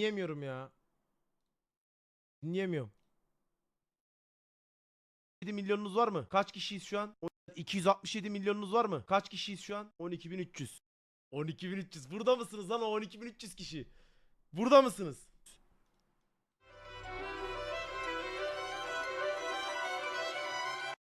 Dinleyemiyorum ya. Dinleyemiyorum. 7 milyonunuz var mı? Kaç kişiyiz şu an? 267 milyonunuz var mı? Kaç kişiyiz şu an? 12300. 12300. Burada mısınız lan o 12300 kişi? Burada mısınız?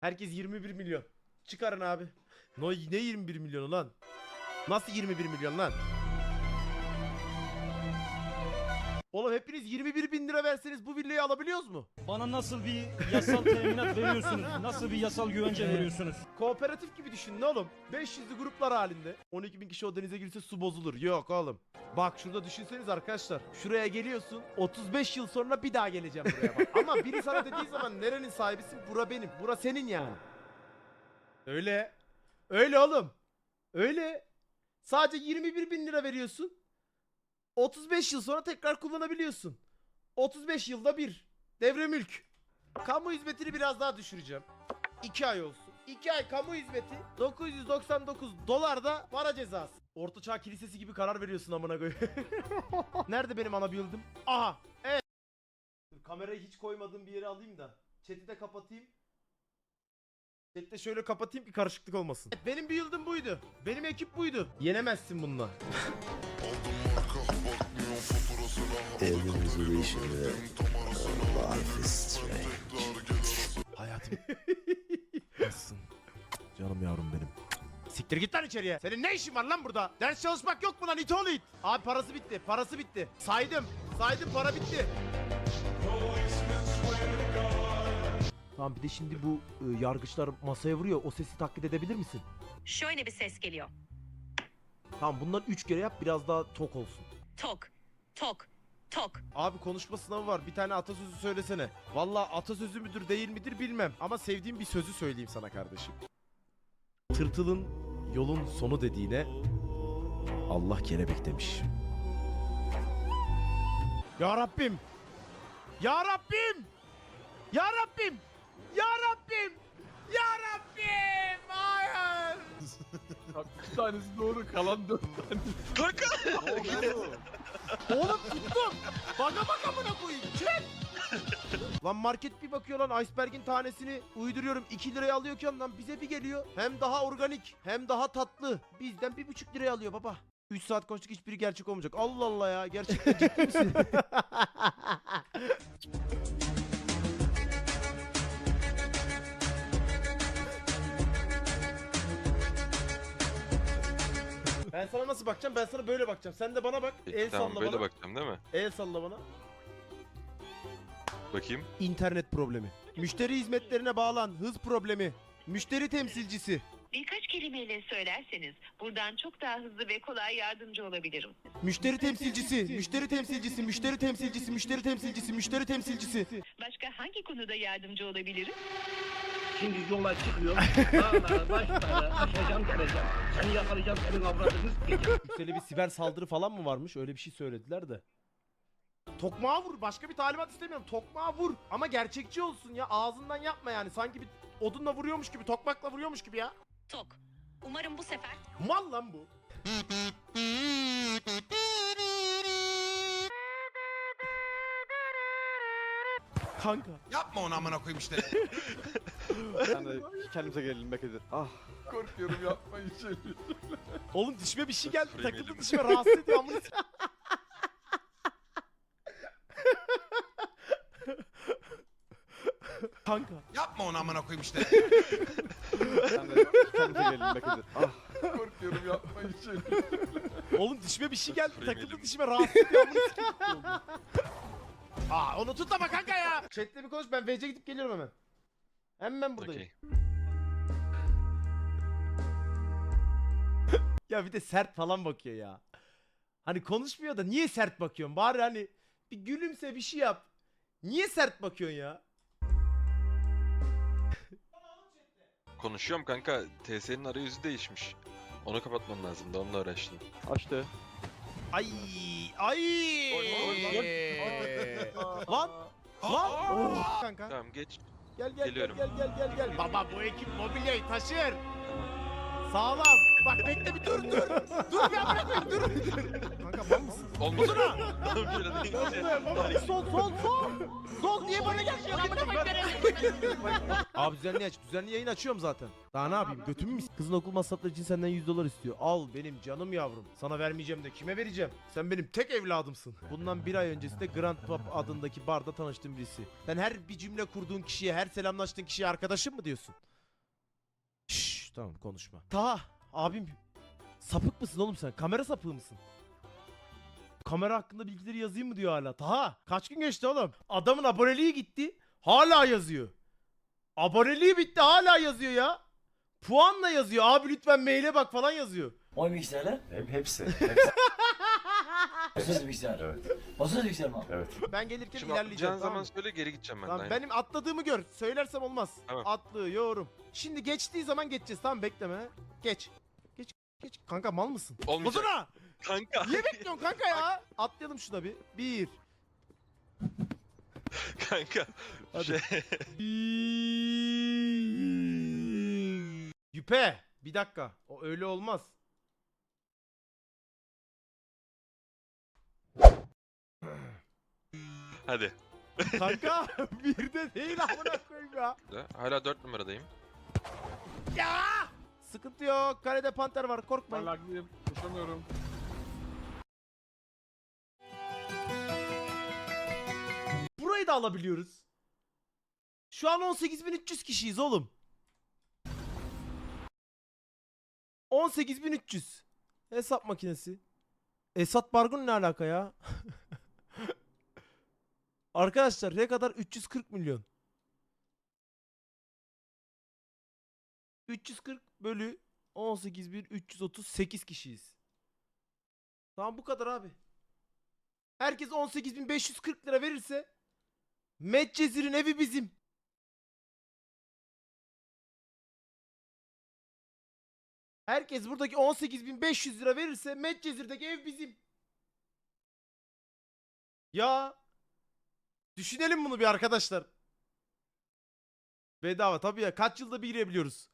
Herkes 21 milyon. Çıkarın abi. No, ne 21 milyonu lan? Nasıl 21 milyon lan? Oğlum hepiniz 21 bin lira verseniz bu villayı alabiliyoruz mu? Bana nasıl bir yasal teminat veriyorsunuz? Nasıl bir yasal güvence veriyorsunuz? Kooperatif gibi düşünün oğlum. 500'lü gruplar halinde. 12 bin kişi o denize girse su bozulur. Yok oğlum. Bak şurada düşünseniz arkadaşlar. Şuraya geliyorsun. 35 yıl sonra bir daha geleceğim buraya bak. Ama biri sana dediği zaman nerenin sahibisin? Bura benim. Bura senin yani. Öyle. Öyle oğlum. Öyle. Sadece 21 bin lira veriyorsun. 35 yıl sonra tekrar kullanabiliyorsun. 35 yılda bir. Devre mülk. Kamu hizmetini biraz daha düşüreceğim. 2 ay olsun. 2 ay kamu hizmeti 999 dolar da para cezası. Orta Çağ Kilisesi gibi karar veriyorsun amına koyayım. Nerede benim ana build'im? Aha. Evet. Kamerayı hiç koymadığım bir yere alayım da. Chat'i de kapatayım. Chat'i de şöyle kapatayım ki karışıklık olmasın. Evet, benim build'im buydu. Benim ekip buydu. Yenemezsin bununla. Life is Strange. Hayatım. Nasılsın? Canım yavrum benim. Siktir git lan içeriye. Senin ne işin var lan burada? Ders çalışmak yok mu lan it oğlu it? Abi parası bitti. Parası bitti. Saydım. Saydım para bitti. Tamam bir de şimdi bu e, yargıçlar masaya vuruyor. O sesi taklit edebilir misin? Şöyle bir ses geliyor. Tamam bundan 3 kere yap biraz daha tok olsun. Tok, tok, tok. Abi konuşma sınavı var. Bir tane atasözü söylesene. Valla atasözü müdür değil midir bilmem. Ama sevdiğim bir sözü söyleyeyim sana kardeşim. Tırtılın yolun sonu dediğine Allah kelebek demiş. Ya Rabbim! Ya Rabbim! Ya Rabbim! Ya Rabbim! Ya Rabbim! Hayır! Bir tanesi doğru kalan dört tane. Oğlum tuttum. Baka baka amına koyayım. Çek. lan market bir bakıyor lan iceberg'in tanesini uyduruyorum 2 liraya alıyorken lan bize bir geliyor. Hem daha organik hem daha tatlı. Bizden 1,5 liraya alıyor baba. 3 saat konuştuk hiçbiri gerçek olmayacak. Allah Allah ya gerçekten ciddi misin? Ben sana nasıl bakacağım? Ben sana böyle bakacağım. Sen de bana bak. Peki, El tamam salla böyle bana. bakacağım değil mi? El salla bana. Bakayım. İnternet problemi. Müşteri hizmetlerine bağlan. Hız problemi. Müşteri temsilcisi. Birkaç kelimeyle söylerseniz buradan çok daha hızlı ve kolay yardımcı olabilirim. Müşteri temsilcisi. Müşteri temsilcisi. Müşteri temsilcisi. Müşteri temsilcisi. Müşteri temsilcisi. Başka hangi konuda yardımcı olabilirim? Şimdi yola çıkıyor. Dağlara, başlara, aşacağım geleceğim. Seni yakalayacağım, senin avradını sikeceğim. Yüksel'e bir siber saldırı falan mı varmış? Öyle bir şey söylediler de. Tokmağa vur. Başka bir talimat istemiyorum. Tokmağa vur. Ama gerçekçi olsun ya. Ağzından yapma yani. Sanki bir odunla vuruyormuş gibi, tokmakla vuruyormuş gibi ya. Tok. Umarım bu sefer Mal lan bu. Kanka. Yapma onu amına koyayım işte. Ben de kendimize gelelim Bekir. Ah. Korkuyorum yapmayın şöyle. Oğlum dişime bir şey geldi. Takıldı dişime rahatsız ediyor amına. Kanka. Yapma onu amına koyayım işte. Ben de kendimize gelelim. Ah. Korkuyorum yapmayın şöyle. Oğlum dişime bir şey geldi. Takıldı dişime rahatsız ediyor amına. Aa onu tutlama kanka ya. Chat'te bir konuş ben VC gidip geliyorum hemen. Hemen buradayım. Okey. Ya bir de sert falan bakıyor ya. Hani konuşmuyor da niye sert bakıyorsun? Bari hani bir gülümse bir şey yap. Niye sert bakıyorsun ya? Konuşuyorum kanka. TS'nin arayüzü değişmiş. Onu kapatmam lazım da onunla uğraştım. Açtı. Ay ay. Oy, oy, Lan lan. Kanka. Tamam geç. Gel gel Geliyorum. gel gel gel gel gel. Baba bu ekip mobilyayı taşır. Sağlam. Bak bekle bir dur dur. Dur bir koyayım dur. Kanka mal mısın? Olmadı. Deyince- Sol sol sol. Sol niye bana koyayım? Abi düzenli aç. Düzenli yayın açıyorum zaten. Daha ne yapayım? Götümü mü? Kızın okul masrafları için senden 100 dolar istiyor. Al benim canım yavrum. Sana vermeyeceğim de kime vereceğim? Sen benim tek evladımsın. Bundan bir ay öncesinde Grand Pub adındaki barda tanıştığım birisi. Sen her bir cümle kurduğun kişiye, her selamlaştığın kişiye arkadaşım mı diyorsun? Tamam konuşma. Taha abim sapık mısın oğlum sen? Kamera sapığı mısın? Kamera hakkında bilgileri yazayım mı diyor hala. Taha kaç gün geçti oğlum? Adamın aboneliği gitti. Hala yazıyor. Aboneliği bitti hala yazıyor ya. Puanla yazıyor. Abi lütfen maile bak falan yazıyor. O bilgisayarlar? Hep, hepsi. hepsi. Basıyoruz bilgisayar. evet. Basıyoruz bilgisayar mı? Evet. Ben gelirken Şimdi ilerleyeceğim atlayacağın tamam zaman mı? söyle geri gideceğim ben de. Tamam, aynen. benim atladığımı gör. Söylersem olmaz. Tamam. Atlıyorum. Şimdi geçtiği zaman geçeceğiz. Tamam bekleme. Geç. Geç. Geç. Kanka mal mısın? Olmayacak. Bozuna! Kanka. Niye bekliyorsun kanka ya? Atlayalım şuna bir. Bir. Kanka. Hadi. Şey, Yüpe. Bir dakika. O öyle olmaz. Hadi. Kanka bir de değil amına koyayım ya. Hala 4 numaradayım. Ya! Sıkıntı yok. Kalede panter var. Korkmayın. Parlaklıyım. Koşamıyorum. Burayı da alabiliyoruz. Şu an 18.300 kişiyiz oğlum. 18.300. Hesap makinesi. Esat Bargun ne alaka ya? Arkadaşlar ne kadar 340 milyon. 340 bölü 18.338 kişiyiz. Tamam bu kadar abi. Herkes 18.540 lira verirse Medcezir'in evi bizim. Herkes buradaki 18.500 lira verirse Medcezir'deki ev bizim. Ya düşünelim bunu bir arkadaşlar. Bedava tabii ya kaç yılda bir girebiliyoruz.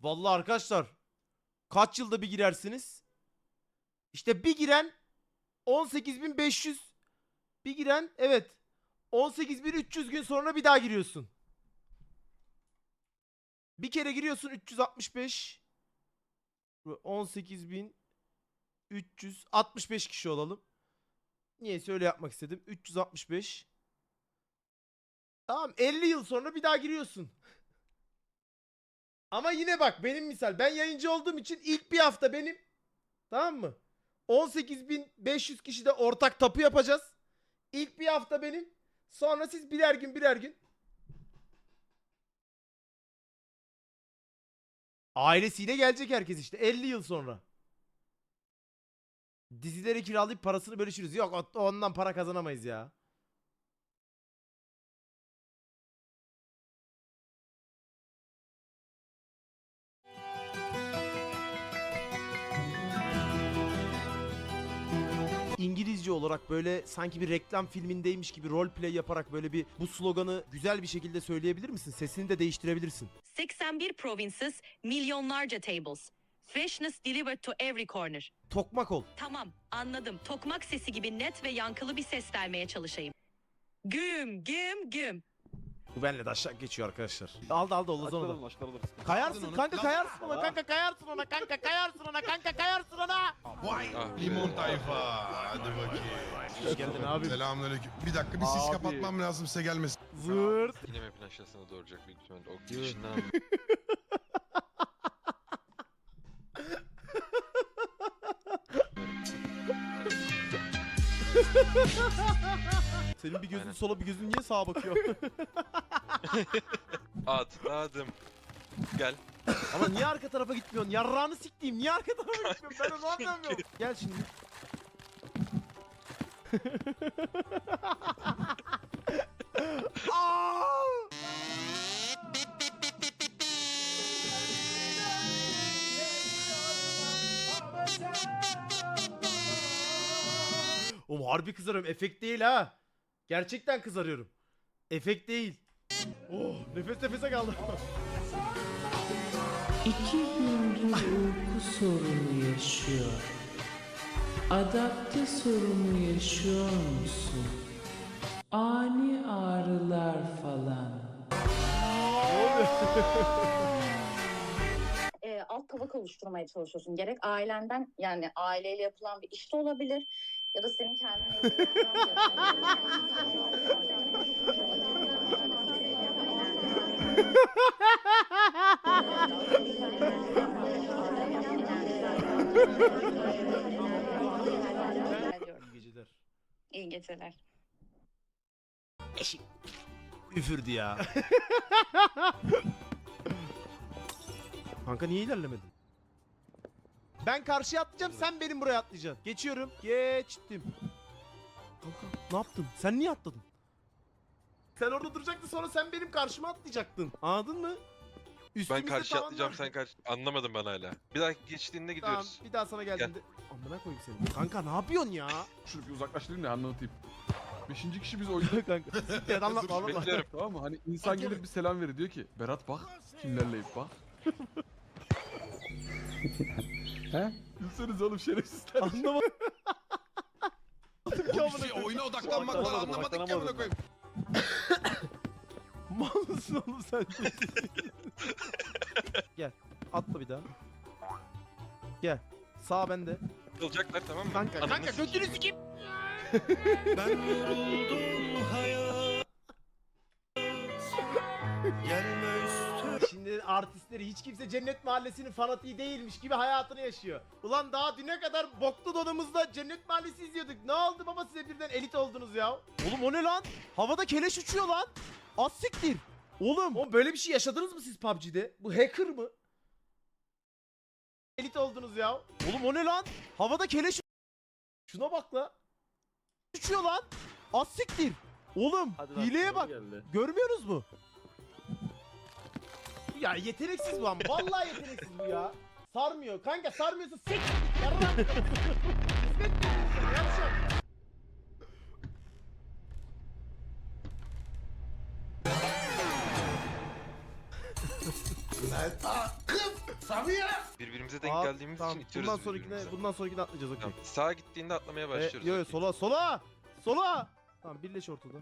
Vallahi arkadaşlar kaç yılda bir girersiniz? İşte bir giren 18.500 bir giren evet 18.300 gün sonra bir daha giriyorsun. Bir kere giriyorsun 365 18.365 kişi olalım. Niyeyse öyle yapmak istedim. 365 Tamam 50 yıl sonra bir daha giriyorsun. Ama yine bak benim misal ben yayıncı olduğum için ilk bir hafta benim tamam mı? 18.500 kişi de ortak tapu yapacağız. İlk bir hafta benim. Sonra siz birer gün birer gün. Ailesiyle gelecek herkes işte 50 yıl sonra. Dizileri kiralayıp parasını bölüşürüz. Yok ondan para kazanamayız ya. İngilizce olarak böyle sanki bir reklam filmindeymiş gibi roleplay yaparak böyle bir bu sloganı güzel bir şekilde söyleyebilir misin? Sesini de değiştirebilirsin. 81 provinces, milyonlarca tables. Freshness delivered to every corner. Tokmak ol. Tamam, anladım. Tokmak sesi gibi net ve yankılı bir ses vermeye çalışayım. Güm, güm, güm. Bu benle de aşağı geçiyor arkadaşlar. Aldı aldı Olaz onu da. Açtıralım açtıralım. Kayarsın kanka kayarsın ona kanka kayarsın ona kanka kayarsın ona kanka kayarsın ona. Vay Ah. limon tayfa. Hadi bakayım. Hoş geldin abi. Selamünaleyküm. Bir dakika bir sis Abi. kapatmam lazım size gelmesin. Zırt. Yine map'in aşağısına doğuracak büyük ihtimalle. O Yürü. girişinden Senin bir gözün Aynen. sola bir gözün niye sağa bakıyor? atladım. Gel. Ama niye arka tarafa gitmiyorsun? Yarrağını siktiğim. Niye arka tarafa gitmiyorsun? Ben onu anlamıyorum. Gel şimdi. Aa! Oğlum harbi kızarıyorum. Efekt değil ha. Gerçekten kızarıyorum. Efekt değil. Oh nefes nefese kaldım. İki gündür uyku sorunu yaşıyor. Adapte sorunu yaşıyor musun? Ani ağrılar falan. e, alt tabak oluşturmaya çalışıyorsun. Gerek ailenden yani aileyle yapılan bir iş de olabilir ya da senin kendine İyi geceler. İyi geceler. Üfürdü ya. Kanka niye ilerlemedin? Ben karşıya atlayacağım sen benim buraya atlayacaksın. Geçiyorum. Geçtim. Kanka ne yaptın? Sen niye atladın? Sen orada duracaktın sonra sen benim karşıma atlayacaktın. Anladın mı? Ben Üstümüzde karşı tavan atlayacağım var. sen karşı... Anlamadım ben hala. Bir daha geçtiğinde Tamam gidiyoruz. bir daha sana geldiğinde. Amına koyayım seni. Kanka ne yapıyorsun ya? Şunu bir uzaklaştırayım da anlatayım. Beşinci kişi biz oyunda Kanka. Siktir et, anlatma anlatma. Bekliyorum. tamam mı? Hani insan gelir bir selam verir diyor ki Berat bak kimlerleyip bak. He? Gülseniz oğlum şerefsizler. Anlamadım. Oğlum bir şey, oyuna odaklanmak var anlamadık ki amına koyayım. Mısın oğlum sen? Gel. Atla bir daha. Gel. Sağ bende. Olacaklar tamam mı? Kanka Ananı kanka götünü sikeyim. Ben yoruldum hayat. Gelme üstüme. Şimdi artistleri hiç kimse Cennet Mahallesi'nin fanatiği değilmiş gibi hayatını yaşıyor. Ulan daha düne kadar boklu donumuzda Cennet Mahallesi izliyorduk. Ne oldu baba size birden elit oldunuz ya? Oğlum o ne lan? Havada keleş uçuyor lan. Az siktir. Oğlum o böyle bir şey yaşadınız mı siz PUBG'de? Bu hacker mı? Elit oldunuz ya. Oğlum o ne lan? Havada keleş Şuna bak la. Uçuyor lan. Az siktir. Oğlum hileye bak. Görmüyorsunuz mu? Ya yeteneksiz bu ama. Vallahi yeteneksiz bu ya. Sarmıyor. Kanka sarmıyorsa sek. Yarram. Hizmet veriyorsun sana, yavşak. Birbirimize denk Aa, geldiğimiz tamam. için itiyoruz Bundan sonrakine, birbirimize. bundan sonrakine atlayacağız okey. Tamam. Sağa gittiğinde atlamaya E, başlıyoruz. yo yo okey. sola sola. Sola. Tamam birleş ortada.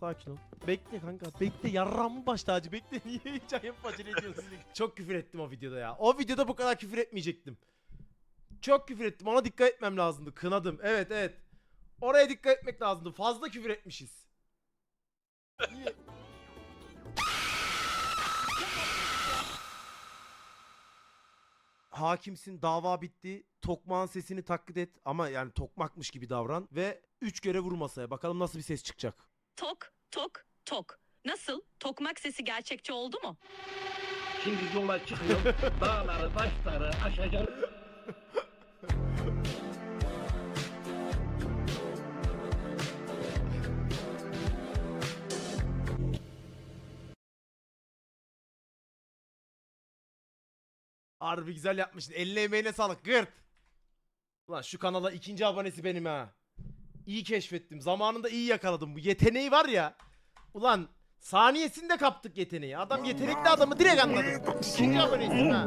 Sakin ol. Bekle kanka. Bekle yarramın baş tacı. Bekle. Niye hiç ayıp acele ediyorsun? Çok küfür ettim o videoda ya. O videoda bu kadar küfür etmeyecektim. Çok küfür ettim. Ona dikkat etmem lazımdı. Kınadım. Evet evet. Oraya dikkat etmek lazımdı. Fazla küfür etmişiz. Niye? Hakimsin dava bitti. Tokmağın sesini taklit et ama yani tokmakmış gibi davran ve 3 kere vur masaya. Bakalım nasıl bir ses çıkacak. Tok, tok, tok. Nasıl? Tokmak sesi gerçekçi oldu mu? Şimdi yola çıkıyorum. Dağları, taşları aşacağım. Harbi güzel yapmışsın. Eline emeğine sağlık. Gırt. Ulan şu kanala ikinci abonesi benim ha. İyi keşfettim. Zamanında iyi yakaladım. Bu yeteneği var ya. Ulan saniyesinde kaptık yeteneği. Adam yetenekli adamı direkt anladım. İkinci abonesin ha.